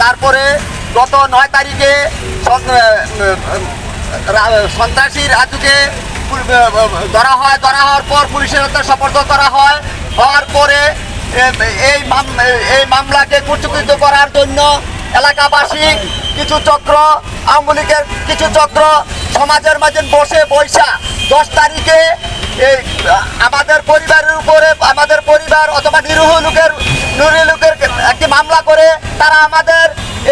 তারপরে গত নয় তারিখে সন্ত্রাসী রাজুকে ধরা হয়। ধরা হওয়ার পর পুলিশের হাতে সপর্দ করা হয়। হওয়ার পরে এই এই মামলাকে কুচকৃত করার জন্য এলাকাবাসী কিছু চক্র, আওয়ামী লীগের কিছু চক্র সমাজের মাঝে বসে বৈশা। দশ তারিখে আমাদের পরিবারের উপরে আমাদের পরিবার অথবা নিরীহ লোকের তারা আমাদের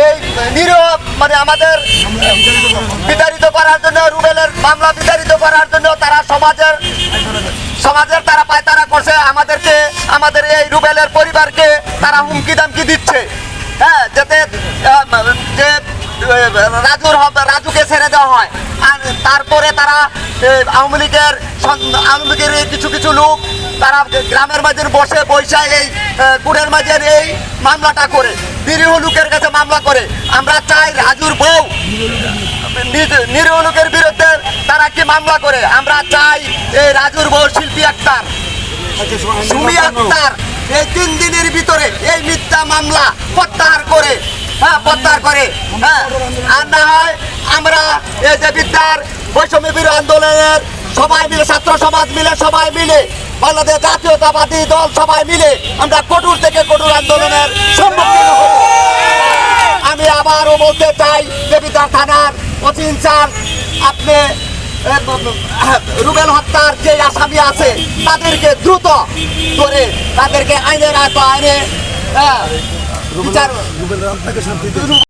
এই নিরীহ মানে আমাদের বিতাড়িত করার জন্য, রুবেলের মামলা বিতাড়িত করার জন্য তারা সমাজের সমাজের তারা পায়তারা করছে। আমাদেরকে, আমাদের এই রুবেলের পরিবারকে তারা হুমকি দামকি দিচ্ছে। হ্যাঁ যাতে যে রাজুর রাজুকে ছেড়ে দেওয়া হয়। আর তারপরে তারা আওয়ামী লীগের আওয়ামী লীগের কিছু কিছু লোক তারা গ্রামের মাঝে বসে বৈশা এই কুড়ের মাঝে মামলাটা করে, নিরীহ লোকের কাছে মামলা করে। আমরা চাই রাজুর বউ নিরীহ লোকের বিরুদ্ধে তারা কি মামলা করে। আমরা চাই এই রাজুর বউ শিল্পী আক্তার। সুমি আক্তার, এই তিন দিনের ভিতরে এই মিথ্যা মামলা প্রত্যাহার করে হ্যাঁ প্রত্যাহার করে হ্যাঁ। আর না হয় আমরা এই যে বিদ্যার বৈষম্য আন্দোলনের সবাই মিলে ছাত্র সমাজ মিলে সবাই মিলে বাংলাদেশ জাতীয়তাবাদী দল সবাই মিলে আমরা কঠোর থেকে কঠোর আন্দোলনের সম্মুখীন হব। আমি আবারও বলতে চাই দেবিদ্বার থানার অচিন স্যার আপনি রুবেল হত্যার যে আসামি আছে তাদেরকে দ্রুত ধরে তাদেরকে আইনের আইনে হ্যাঁ, বিচার